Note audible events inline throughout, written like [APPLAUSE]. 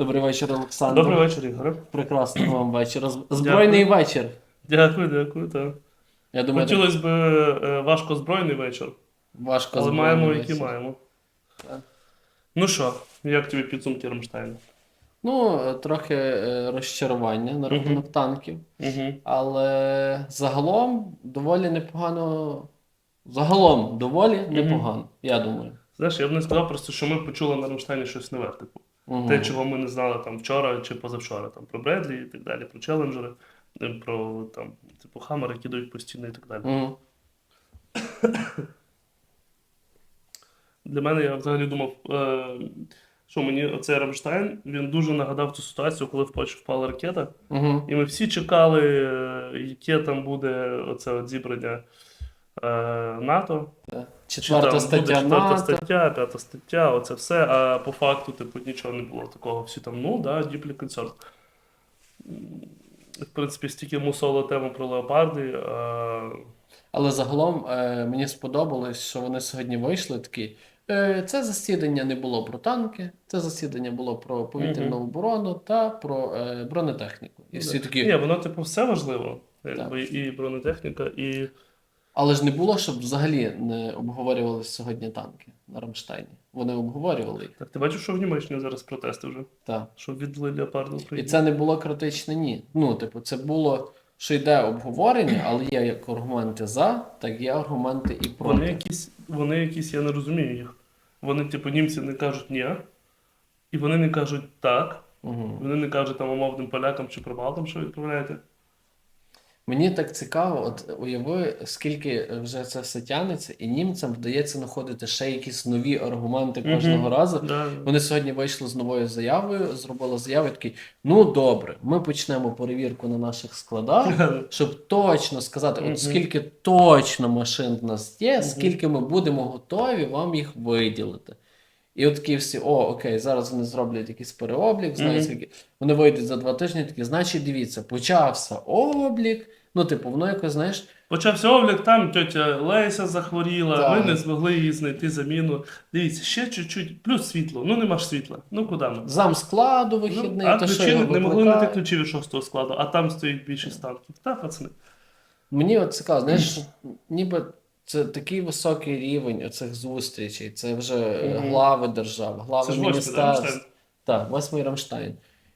Добрий вечір, Олександр. Добрий вечір, Ігоре. Прекрасного вам вечора. Збройний вечір. Дякую, дякую. Так. Я думаю, Хотілося б е, важко збройний вечір, важко але збройний маємо, вечір. які маємо. Так. Ну що, як тобі підсумки Рамштайну? Ну, е, трохи е, розчарування на рахунок танків, Угу. але загалом доволі непогано. Загалом доволі непогано, я думаю. Знаєш, я б не сказав просто, що ми почули на Рамштайні щось нове. Типу. Мгм. Те, чого ми не знали там вчора чи позавчора, там про Бредлі і так далі, про челенджери, е, про там, типу, хамери, які дають постійно і так далі. Мгм. Для мене я взагалі думав, е, що мені оцей Рамштайн він дуже нагадав ту ситуацію, коли в Польщі впала ракета. Мгм. І ми всі чекали, е, яке там буде оце от зібрання е, НАТО. Чи Четверта там буде стаття четверта НАТО. стаття, п'ята стаття, оце все. А по факту, типу, нічого не було такого. Всі там, ну, да, concerned. М, В принципі, стільки мусола тему про леопарди. А... Але загалом е, мені сподобалось, що вони сьогодні вийшли такі. Е, це засідання не було про танки, це засідання було про повітряну оборону та про е, бронетехніку. І всі такі. Ні, воно, типу, все важливо. Якби, і бронетехніка, і. Але ж не було, щоб взагалі не обговорювалися сьогодні танки на Рамштайні. Вони обговорювали їх. Так, ти бачиш, що в Німеччині зараз протести вже? Так. Що віддали леопарди І це не було критичне ні. Ну, типу, це було, що йде обговорення, але є як аргументи за, так є аргументи і проти. Вони якісь, вони якісь, я не розумію їх. Вони, типу, німці не кажуть ні, і вони не кажуть так. Угу. Вони не кажуть там умовним полякам чи прибалтам, що відправляєте. Мені так цікаво, от уяви, скільки вже це все тянеться, і німцям вдається знаходити ще якісь нові аргументи кожного Мгм. разу. Да. Вони сьогодні вийшли з новою заявою, зробили заяву і такі: ну добре, ми почнемо перевірку на наших складах, [LAUGHS] щоб точно сказати, от скільки точно машин в нас є, скільки ми будемо готові вам їх виділити. І от такі всі, о, окей, зараз вони зроблять якийсь переоблік, знають Мгм. скільки. Вони вийдуть за два тижні, такі, значить, дивіться, почався облік. Ну, типу, воно якось, знаєш, Почався облік, там тетя Леся захворіла, Так. ми не змогли їй знайти заміну. Дивіться, ще чуть-чуть, плюс світло. Ну нема ж світла. Ну куди ми? зам складу Ну, вихідний, а то що ключі його не могли знайти ключі від шостого складу, а там стоїть більшість танків. Так, пацани. Мені от цікаво, знаєш, ніби це такий високий рівень оцих зустрічей. Це вже е, Мгм. глави держав, глави да, міністерств. Рамштайн? Так, восьмий Рамштайн.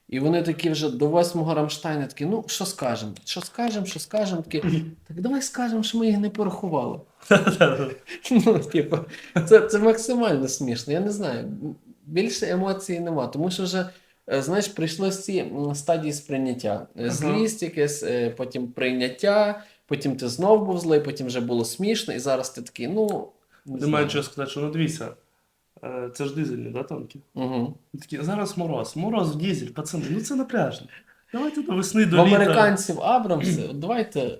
І вони такі вже до восьмого Рамштайна такі, ну що скажемо? Що скажемо, що скажемо? Такі, так давай скажемо, що ми їх не порахували. Ну, типу, це, це максимально смішно. Я не знаю. Більше емоцій нема, тому що вже. е, Знаєш, прийшли ці стадії сприйняття. Е, Злість, якесь, е, потім прийняття, потім ти знов був злий, потім вже було смішно, і зараз ти такий, ну. Не Ти маєш сказати, що ну дивіться, це ж дизельні, да, танки? Угу. Такі, зараз мороз, мороз в дізель, пацани, ну це напряжно. Давайте до весни, В до літа. американців Абрамси, давайте.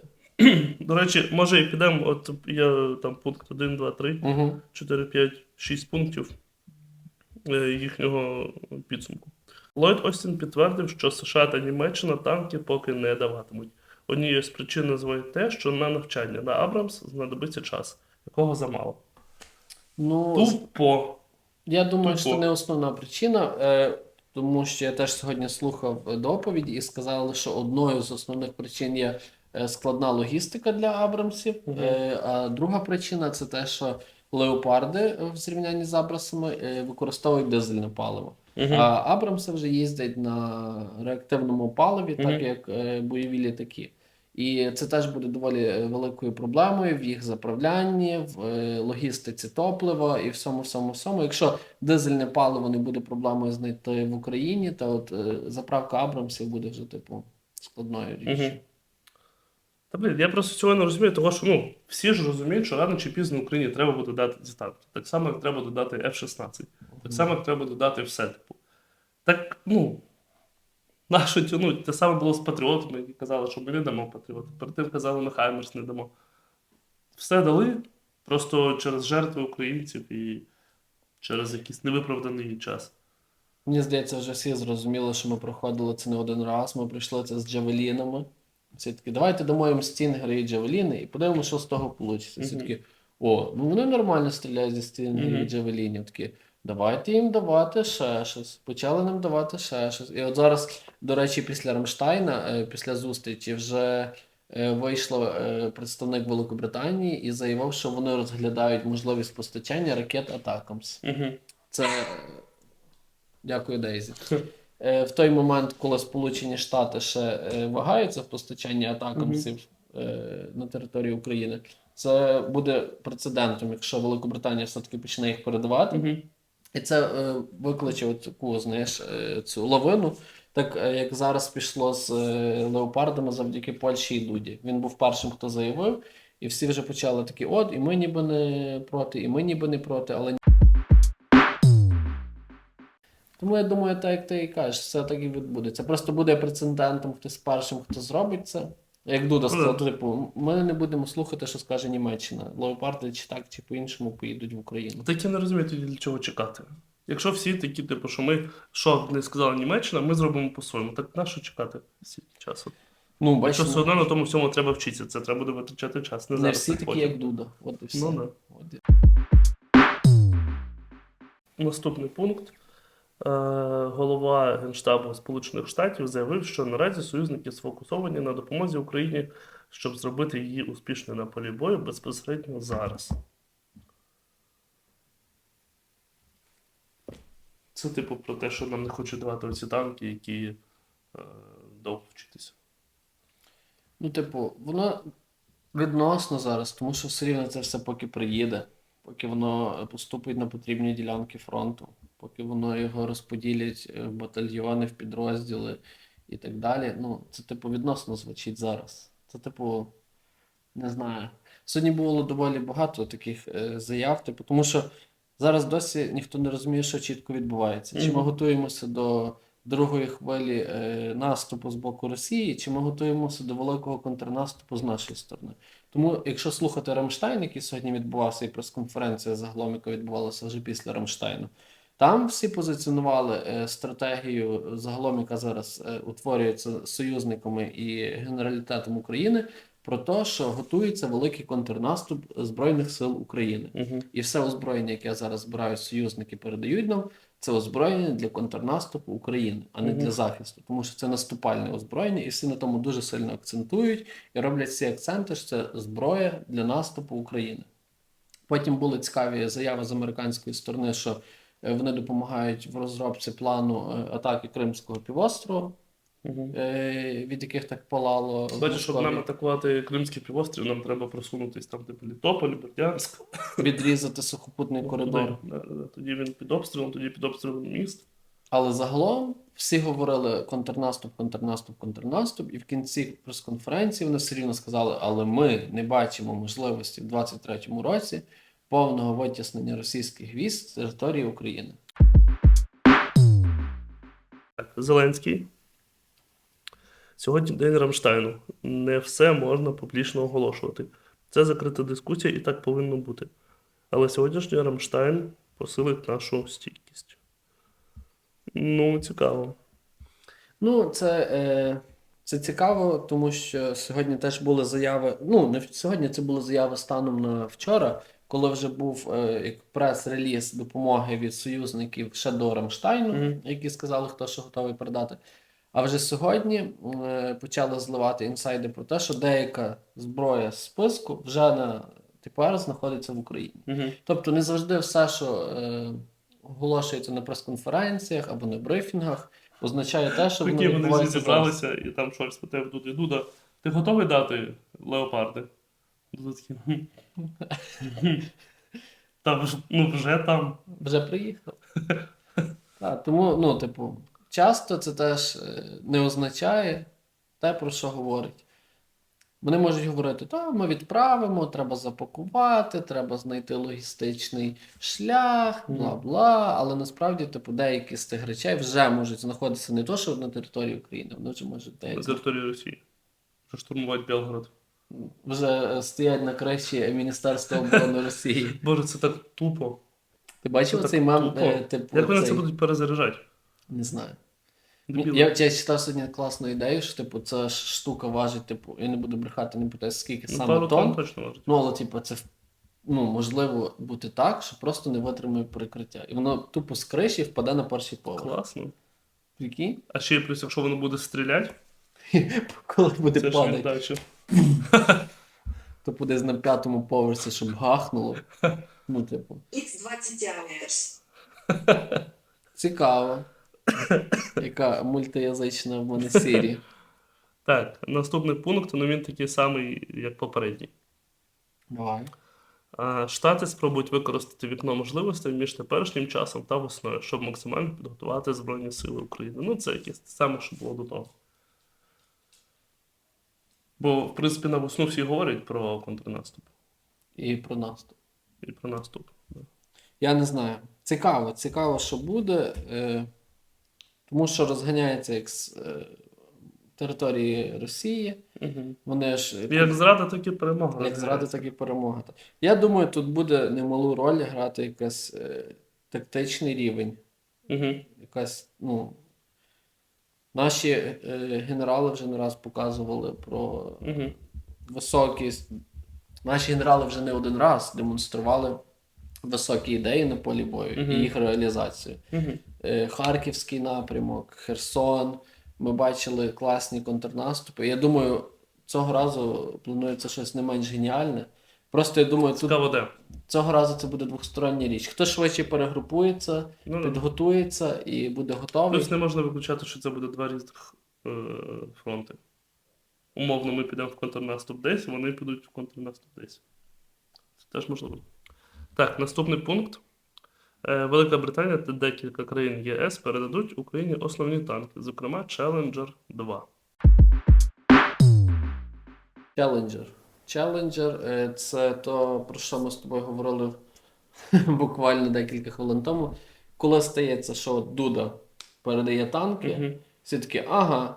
До речі, може і підемо, от є там пункт 1, 2, 3, Угу. 4, 5, 6 пунктів е, їхнього підсумку. Ллойд Остін підтвердив, що США та Німеччина танки поки не даватимуть. Однією з причин називають те, що на навчання на Абрамс знадобиться час, якого замало. Ну, Тупо. Я думаю, що це не основна причина, е, тому що я теж сьогодні слухав доповіді і сказали, що одною з основних причин є е, складна логістика для Абрамсів. Е, А друга причина це те, що леопарди в зрівнянні з Абрамсами використовують дизельне паливо. А Абрамси вже їздять на реактивному паливі, так як е, бойові літаки. І це теж буде доволі е, великою проблемою в їх заправлянні, в е, логістиці топлива і всьому, всьому, всьому. Якщо дизельне паливо не буде проблемою знайти в Україні, то от е, заправка Абрамсів буде вже типу складною річчю. Мгм. Та блін, я просто цього не розумію, тому що ну, всі ж розуміють, що рано чи пізно Україні треба буде дати ці. Так само, як треба додати F-16. Так само, як треба додати все. Типу. Так, ну. Нащо тянуть? Те саме було з патріотами, які казали, що ми не дамо патріоти. Перед тим казали, ми Хаймерс не дамо. Все дали просто через жертви українців і через якийсь невиправданий час. Мені здається, вже всі зрозуміли, що ми проходили це не один раз. Ми пройшли це з джавелінами. Всі такі, давайте дамо їм стінгери і джавеліни, і подивимося, що з того вийде. Всі такі, о, ну вони нормально стріляють зі стінгерів і джавелінів. Такі, Давайте їм давати ще щось. Почали нам давати ще щось. І от зараз, до речі, після Рамштайна, е, після зустрічі, вже е, вийшло е, представник Великобританії і заявив, що вони розглядають можливість постачання ракет Атакамс. Угу. Це дякую, Дейзі. В той момент, коли Сполучені Штати ще вагаються в постачанні атакамсів е, на території України, це буде прецедентом, якщо Великобританія все-таки почне їх передавати. Угу. І це е, викличе от таку, знаєш, е, цю лавину. Так е, як зараз пішло з е, леопардами завдяки Польщі і Дуді. Він був першим, хто заявив, і всі вже почали такі: от, і ми ніби не проти, і ми ніби не проти, але тому я думаю, так як ти і кажеш, все так і відбудеться. Просто буде прецедентом хтось першим, хто зробить це. Як Дуда сказав, Ну, типу, ми не будемо слухати, що скаже Німеччина. Леопарди чи так, чи по-іншому поїдуть в Україну. Так я не розумію тоді для чого чекати. Якщо всі такі, типу, що ми що не сказала Німеччина, ми зробимо по-своєму. Так на що чекати стільки часу? Ну, Якщо все одно на тому всьому треба вчитися, це треба буде витрачати час. Не, Не зараз, всі так такі, потім. як Дуда. От і все. Ну, да. От і- Наступний пункт. Е, Голова Генштабу Сполучених Штатів заявив, що наразі союзники сфокусовані на допомозі Україні, щоб зробити її успішною на полі бою безпосередньо зараз. Це типу про те, що нам не хочуть давати оці танки, які е, довго вчитися. Ну, типу, воно відносно зараз, тому що все рівно це все поки приїде, поки воно поступить на потрібні ділянки фронту, поки воно його розподілять е, в батальйони, в підрозділи і так далі. Ну, це, типу, відносно звучить зараз. Це, типу, не знаю. Сьогодні було доволі багато таких е, заяв, типу, тому що зараз досі ніхто не розуміє, що чітко відбувається. Чи ми готуємося до другої хвилі е, наступу з боку Росії, чи ми готуємося до великого контрнаступу з нашої сторони. Тому, якщо слухати Рамштайн, який сьогодні відбувався, і прес-конференція загалом, яка відбувалася вже після Рамштайну, там всі позиціонували е, стратегію загалом, яка зараз е, утворюється союзниками і генералітетом України, про те, що готується великий контрнаступ Збройних сил України. Угу. І все озброєння, яке зараз збирають союзники, передають нам, це озброєння для контрнаступу України, а не Мгм. для захисту. Тому що це наступальне озброєння, і всі на тому дуже сильно акцентують і роблять всі акценти, що це зброя для наступу України. Потім були цікаві заяви з американської сторони, що вони допомагають в розробці плану е, атаки Кримського півострова, Угу. е, від яких так палало. Бачиш, щоб нам атакувати Кримський півострів, нам треба просунутись там, типу Літополь, Бердянськ. відрізати сухопутний коридор. Да, да, да. Тоді він під обстрілом, тоді під обстрілом міст. Але загалом всі говорили контрнаступ, контрнаступ, контрнаступ, і в кінці прес-конференції вони все рівно сказали, але ми не бачимо можливості в 23-му році повного витіснення російських військ з території України. Так, Зеленський. Сьогодні день Рамштайну. Не все можна публічно оголошувати. Це закрита дискусія і так повинно бути. Але сьогоднішній Рамштайн посилить нашу стійкість. Ну, цікаво. Ну, це, е, це цікаво, тому що сьогодні теж були заяви. Ну, не сьогодні це були заяви станом на вчора, коли вже був е, прес-реліз допомоги від союзників ще до Рамштайну, Мгм. які сказали, хто що готовий передати. А вже сьогодні е, почали зливати інсайди про те, що деяка зброя з списку вже на тепер знаходиться в Україні. Угу. Тобто не завжди все, що е, оголошується на прес-конференціях або на брифінгах, означає те, що воно вони зібралися, і там щось питає Дуда. Дуда, ти готовий дати леопарди? Дуда [LAUGHS] Та ну вже там. Вже приїхав. [LAUGHS] Так, тому, ну, типу, часто це теж е, не означає те, про що говорить. Вони можуть говорити, та ми відправимо, треба запакувати, треба знайти логістичний шлях, бла бла. Але насправді, типу, деякі з тих речей вже можуть знаходитися не то, що на території України, вони вже можуть На території Росії. Вже штурмувати Белгород. Вже стоять на криші Міністерства оборони Росії. Боже, це так тупо. Ти бачив Це цей мем? е, Типу, Як вони це будуть перезаряджати? Не знаю. Я, я читав сьогодні класну ідею, що типу, ця штука важить, типу, я не буду брехати, не питаю, скільки Ну, саме тонн. точно важить. Ну, але типу, це ну, можливо бути так, що просто не витримує перекриття. І воно тупо з криші впаде на перший поверх. Класно. Прикинь? А ще плюс, якщо воно буде стріляти, [LAUGHS] Коли буде падати, то буде на п'ятому поверсі, щоб гахнуло. Ну, типу, X20 Hours. цікаво. Яка мультиязична в мене Сірі. Так, наступний пункт, ну він такий самий, як попередній. Давай. А, Штати спробують використати вікно можливостей між теперішнім часом та весною, щоб максимально підготувати Збройні Сили України. Ну, це якесь саме, що було до того. Бо, в принципі, на весну всі говорять про контрнаступ І про наступ. і про наступ. Да. Я не знаю. Цікаво, цікаво, що буде. Е, тому що розганяється як з е, території Росії. Угу. Вони ж Як зрада, так і перемога. як зрада, так і перемога. Я думаю, тут буде немалу роль грати якийсь е, тактичний рівень. Угу. Якась, ну, наші е, генерали вже не раз показували про Угу. високість. Наші генерали вже не один раз демонстрували високі ідеї на полі бою і їх реалізацію. Угу. Е, Харківський напрямок, Херсон. Ми бачили класні контрнаступи. Я думаю, цього разу планується щось не менш геніальне. Просто я думаю, тут Цікаво де. цього разу це буде двостороння річ. Хто швидше перегрупується, Ну, підготується і буде готовий. Плюс не можна виключати, що це буде два різних е, фронти. Умовно, ми підемо в контрнаступ десь, вони підуть в контрнаступ десь. Це теж можливо. Так, наступний пункт. Е, Велика Британія та декілька країн ЄС передадуть Україні основні танки, зокрема Challenger 2. Челенджер. Челенджер е, це то, про що ми з тобою говорили [LAUGHS] буквально декілька хвилин тому. Коли стається, що Дуда передає танки, Мгм. всі такі, ага,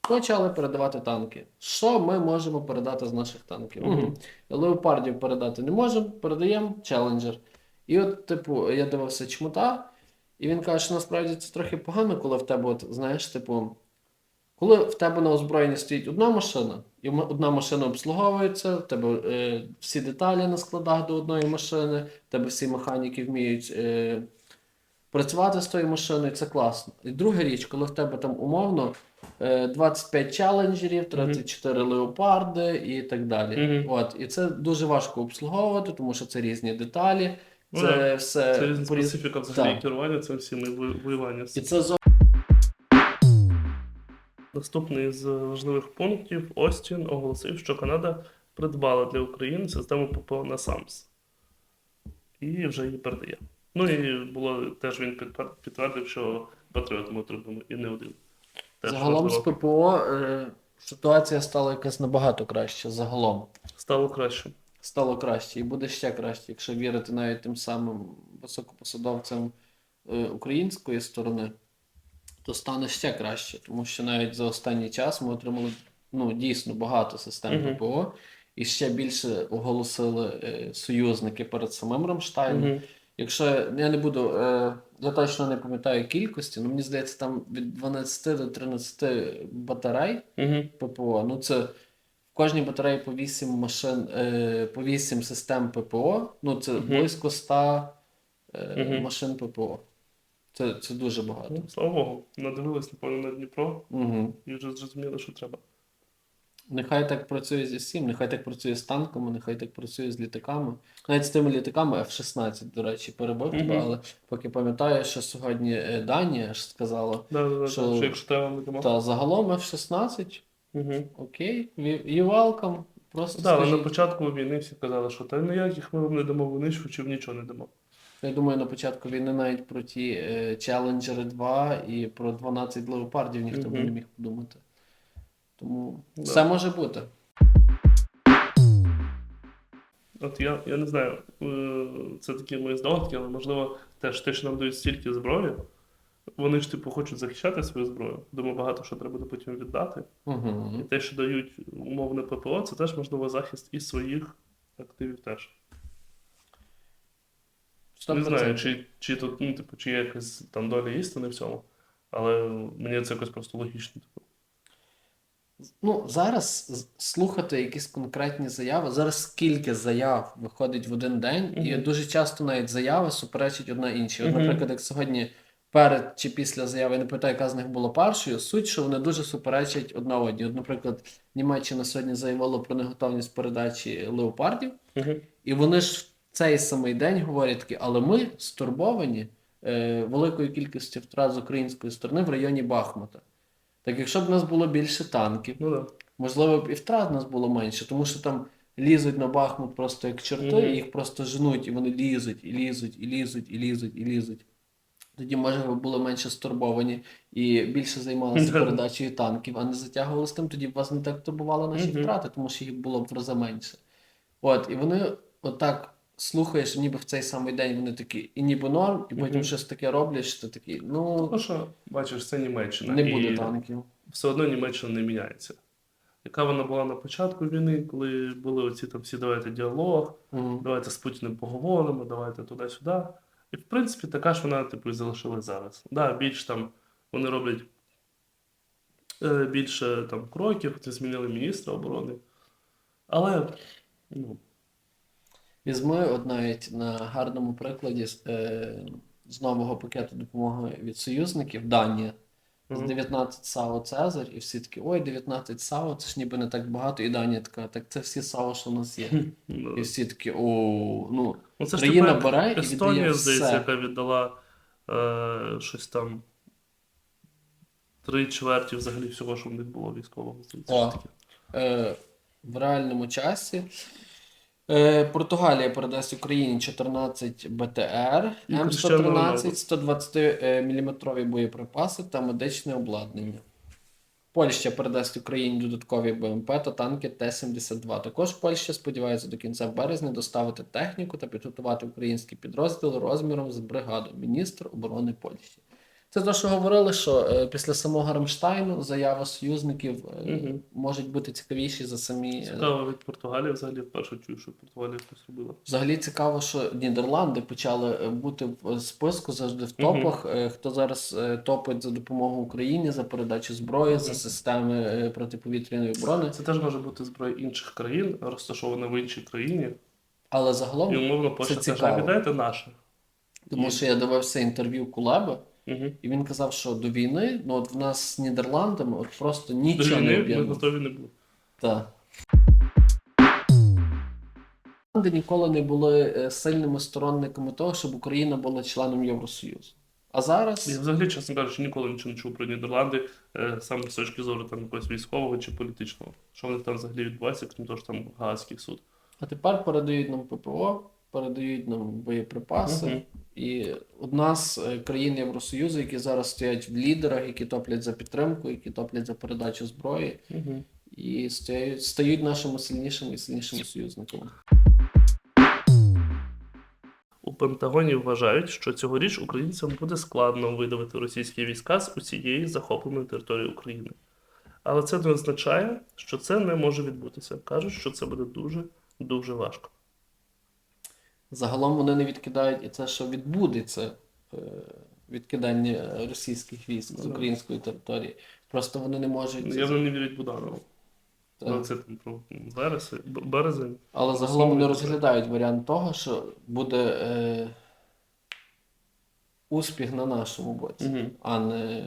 почали передавати танки. Що ми можемо передати з наших танків? Мгм. Угу. Леопардів передати не можемо, передаємо челенджер. І от, типу, я дивився чмута, і він каже, що насправді це трохи погано, коли в тебе, от, знаєш, типу, коли в тебе на озброєнні стоїть одна машина, і одна машина обслуговується, в тебе е, всі деталі на складах до одної машини, в тебе всі механіки вміють е, працювати з тою машиною, це класно. І друга річ, коли в тебе там умовно е, 25 челенджерів, 34 леопарди і так далі. Мгм. От, і це дуже важко обслуговувати, тому що це різні деталі. Ну Це да, все Це різна специфіка взагалі керування цим всім і ви- воювання. І це Наступний з важливих пунктів Остін оголосив, що Канада придбала для України систему ППО на САМС. І вже її передає. Ну і було теж він підтвердив, що Патріот ми отримаємо і не один. Теж загалом з. ППО е, ситуація стала якась набагато краще. Загалом стало краще. стало краще і буде ще краще, якщо вірити навіть тим самим високопосадовцям е, української сторони, то стане ще краще, тому що навіть за останній час ми отримали ну, дійсно багато систем. ППО. І ще більше оголосили е, союзники перед самим Рамштайном. Мгм. Якщо я не буду, е, я точно не пам'ятаю кількості, але мені здається, там від 12 до 13 батарей Мгм. ППО. Ну це в кожній батареї по 8 машин, е, по 8 систем ППО. Ну це Мгм. близько 100 е, Мгм. машин ППО. Це, це дуже багато. Ну, Слава Богу, надивились, напевно, на Дніпро Угу. і вже зрозуміли, що треба. Нехай так працює зі всім, нехай так працює з танками, нехай так працює з літаками. Навіть з тими літаками F-16, до речі, перебив тебе, Мгм. але поки пам'ятаю, що сьогодні е, Данія ж сказала, Да, да, да, Що- що якщо треба, та загалом F-16, Угу. окей, you welcome. Просто Так, але на початку війни всі казали, що та ніяких ми вам не дамо винищувачів, нічого не дамо. Я думаю, на початку війни навіть про ті е, Challenger 2 і про 12 леопардів ніхто би не міг подумати. Тому Да. все може бути. От я, я не знаю, е, це такі мої здогадки, але можливо теж те, що нам дають стільки зброї, вони ж типу хочуть захищати свою зброю. Думаю, багато що треба буде потім віддати. Угу. І те, що дають умовне ППО, це теж можливо захист і своїх активів теж. Не знаю, чи, чи тут, ну, типу, чи є якась там доля істини в цьому, але мені це якось просто логічно. Типу. Ну, зараз слухати якісь конкретні заяви. Зараз скільки заяв виходить в один день, і дуже часто навіть заяви суперечать одна іншій. От, наприклад, як сьогодні перед чи після заяви, я не пам'ятаю, яка з них була першою, суть, що вони дуже суперечать одна одній. От, наприклад, Німеччина сьогодні заявила про неготовність передачі леопардів, Угу. і вони ж в цей самий день говорять такі, але ми стурбовані е, великою кількістю втрат з української сторони в районі Бахмута. Так якщо б у нас було більше танків, Ну да. можливо б і втрат у нас було менше, тому що там лізуть на Бахмут просто як чорти, Мгм. і їх просто женуть, і вони лізуть, і лізуть, і лізуть, і лізуть, і лізуть. Тоді, може, ви були менше стурбовані і більше займалися передачею танків, а не затягували з тим, тоді б вас не так турбували наші втрати, тому що їх було б в рази менше. От, і вони отак слухаєш, ніби в цей самий день вони такі, і ніби норм, і потім Мгм. щось таке роблять, що ти такий, ну, Тому що, бачиш, це Німеччина. не буде і танків. все одно Німеччина не міняється. Яка вона була на початку війни, коли були оці там всі давайте діалог, Мгм. давайте з Путіним поговоримо, давайте туди-сюди. І в принципі така ж вона типу і залишилась зараз. Да, більш там вони роблять е, більше там кроків, це змінили міністра оборони. Але ну, Візьми от навіть на гарному прикладі з, е, з нового пакету допомоги від союзників Данія. З 19 САУ Цезарь, і всі такі, ой, 19 САУ, це ж ніби не так багато, і Данія така, так це всі САУ, що в нас є. І всі такі, о, ну, ну, це країна тепер бере і Естонія, віддає здається, все. яка віддала е, щось там три чверті взагалі всього, що в них було військового. О. е, в реальному часі. Е, Португалія передасть Україні 14 БТР, М113, Роналду. 120 мм боєприпаси та медичне обладнання. Польща передасть Україні додаткові БМП та танки Т-72. Також Польща сподівається до кінця березня доставити техніку та підготувати український підрозділ розміром з бригаду. Міністр оборони Польщі. Це те, що говорили, що е, після самого Рамштайну заяви союзників е, Мгм. можуть бути цікавіші за самі. е, Цікаво від Португалії взагалі вперше чую, що Португалія щось робила. Взагалі цікаво, що Нідерланди почали бути в списку завжди в топах. Е, Хто зараз топить за допомогу Україні, за передачу зброї, за системи протиповітряної оборони. Це теж може бути зброя інших країн, розташована в іншій країні. Але І загалом, умовно Польща це каже, цікаво. віддайте наше. тому що я дивився інтерв'ю Кулеба, Угу. і він казав, що до війни, ну от в нас з Нідерландами, от просто До нічого не війни ми готові не були. Так. Нідерланди ніколи не були е, сильними сторонниками того, щоб Україна була членом Євросоюзу. А зараз. Я взагалі, чесно кажучи, ніколи нічого не чув про Нідерланди, е, саме з точки зору там якогось військового чи політичного. Що в них там взагалі відбувається, крім того, що там Гаазький суд. А тепер передають нам ППО, передають нам боєприпаси. І одна з е, країн Євросоюзу, які зараз стоять в лідерах, які топлять за підтримку, які топлять за передачу зброї, Угу. і стають, стають нашими сильнішими і сильнішими союзниками. У Пентагоні вважають, що цьогоріч українцям буде складно видавити російські війська з усієї захопленої території України. Але це не означає, що це не може відбутися. Кажуть, що це буде дуже дуже важко. Загалом вони не відкидають і це, що відбудеться е, відкидання російських військ з Ну, української території. Просто вони не можуть. Явно не вірять Буданову. Так. Ну, це там про вересень, березень. Але загалом вони розглядають варіант того, що буде е, успіх на нашому боці, Мгм. а не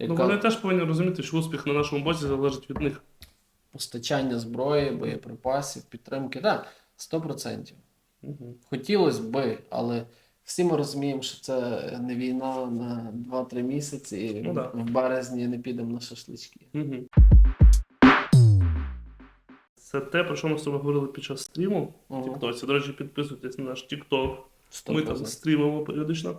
Ну, вони теж повинні розуміти, що успіх на нашому боці залежить від них. постачання зброї, боєприпасів, підтримки. Так, 100%. Угу. Хотілося би, але всі ми розуміємо, що це не війна на 2-3 місяці, і Ну да. в березні не підемо на шашлички. Угу. Це те, про що ми з тобою говорили під час стріму в Мгм. Тіктоці. До речі, підписуйтесь на наш Тікток. Ми там стрімимо періодично.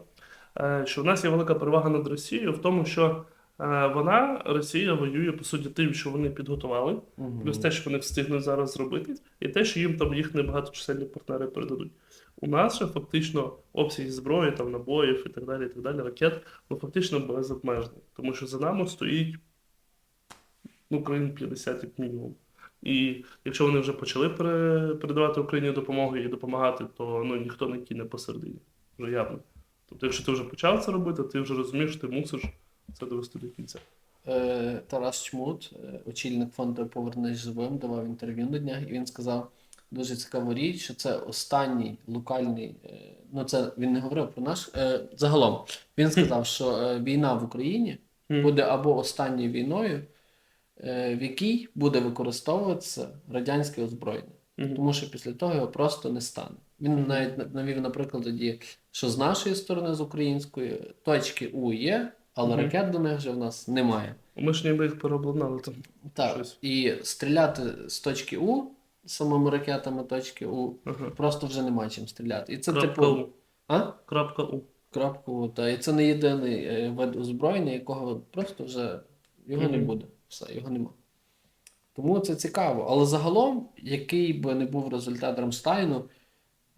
Е, Що в нас є велика перевага над Росією в тому, що вона, Росія, воює по суті тим, що вони підготували, Мгм. плюс те, що вони встигнуть зараз зробити, і те, що їм там їх небагаточисельні партнери передадуть. У нас же фактично обсяг зброї, там набоїв і так далі, і так далі, ракет, ну фактично безобмежений. Тому що за нами стоїть ну, країн 50 як мінімум. І якщо вони вже почали передавати Україні допомогу і допомагати, то ну, ніхто не кине посередині. Вже явно. Тобто, якщо ти вже почав це робити, ти вже розумієш, що ти мусиш це довести до кінця. е, Тарас Чмут, е, очільник фонду Повернись живим, давав інтерв'ю на днях, і він сказав дуже цікаву річ, що це останній локальний. е, Ну, це він не говорив про наш. Загалом він сказав, що війна в Україні буде або останньою війною, в якій буде використовуватися радянське озброєння. Тому що після того його просто не стане. Він навіть навів, наприклад, тоді, що з нашої сторони, з української, точки У є, але Мгм. ракет до них вже в нас немає. Ми ж ніби їх переобладнали там. Так, Щось. і стріляти з точки У самими ракетами точки У Ага. просто вже нема чим стріляти. І це Крапка типу. У. А? Крапка У. Крапку, та і це не єдиний е, вид озброєння, якого просто вже його не Мгм. буде. Все, його нема. Тому це цікаво. Але загалом, який би не був результат Рамштайну,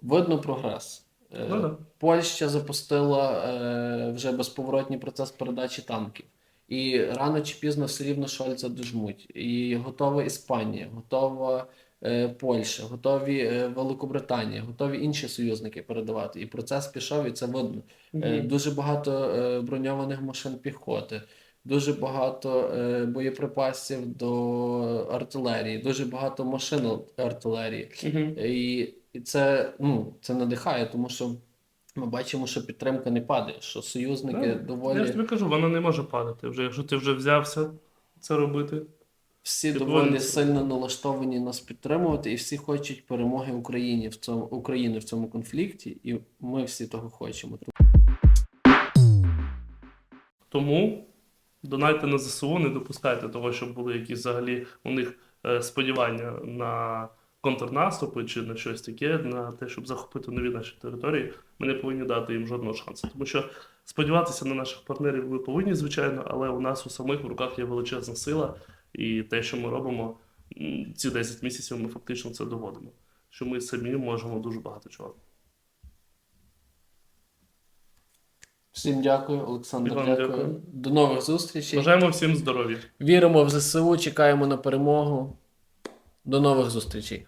видно прогрес. Е, Ну да. Польща запустила е, вже безповоротній процес передачі танків. І рано чи пізно все рівно Шольца дожмуть. І готова Іспанія, готова е, Польща, готові Великобританія, готові інші союзники передавати. І процес пішов, і це видно. Дуже багато броньованих машин піхоти, дуже багато боєприпасів до артилерії, дуже багато машин артилерії. І, і це, ну, це надихає, тому що ми бачимо, що підтримка не падає, що союзники Так. Я ж тобі кажу, вона не може падати. Вже, якщо ти вже взявся це робити. всі доволі сильно налаштовані нас підтримувати, і всі хочуть перемоги Україні в цьому України в цьому конфлікті, і ми всі того хочемо. Тому донайте на ЗСУ, не допускайте того, щоб були якісь взагалі у них е, сподівання на контрнаступи чи на щось таке, на те, щоб захопити нові наші території. Ми не повинні дати їм жодного шансу. Тому що сподіватися на наших партнерів ми повинні, звичайно, але у нас у самих в руках є величезна сила, і те, що ми робимо ці 10 місяців, ми фактично це доводимо. Що ми самі можемо дуже багато чого. Всім дякую, Олександр. Дякую. дякую. До нових зустрічей. Бажаємо всім здоров'я. Віримо в ЗСУ, чекаємо на перемогу. До нових зустрічей.